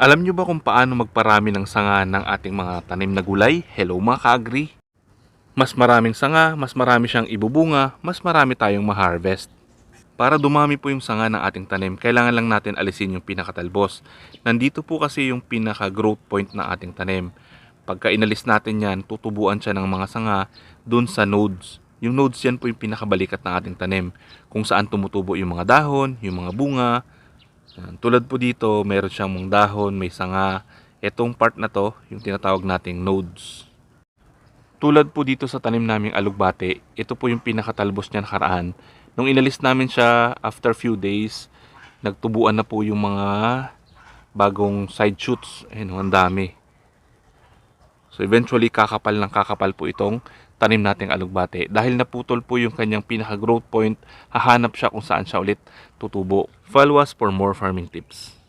Alam nyo ba kung paano magparami ng sanga ng ating mga tanim na gulay? Hello mga ka-agri! Mas maraming sanga, mas marami siyang ibubunga, mas marami tayong ma-harvest. Para dumami po yung sanga ng ating tanim, kailangan lang natin alisin yung pinakatalbos. Nandito po kasi yung pinaka-growth point ng ating tanim. Pagka inalis natin yan, tutubuan siya ng mga sanga dun sa nodes. Yung nodes yan po yung pinakabalikat ng ating tanim. Kung saan tumutubo yung mga dahon, yung mga bunga. Yan. Tulad po dito, meron siyang mga dahon, may sanga. Etong part na to, yung tinatawag nating nodes. Tulad po dito sa tanim naming alugbate, ito po yung pinakatalbos niya nakaraan. Nung inalis namin siya after few days, nagtubuan na po yung mga bagong side shoots. Ayun, ang dami. So eventually kakapal ng kakapal po itong tanim nating alugbate. Dahil naputol po yung kanyang pinaka growth point, hahanap siya kung saan siya ulit tutubo. Follow us for more farming tips.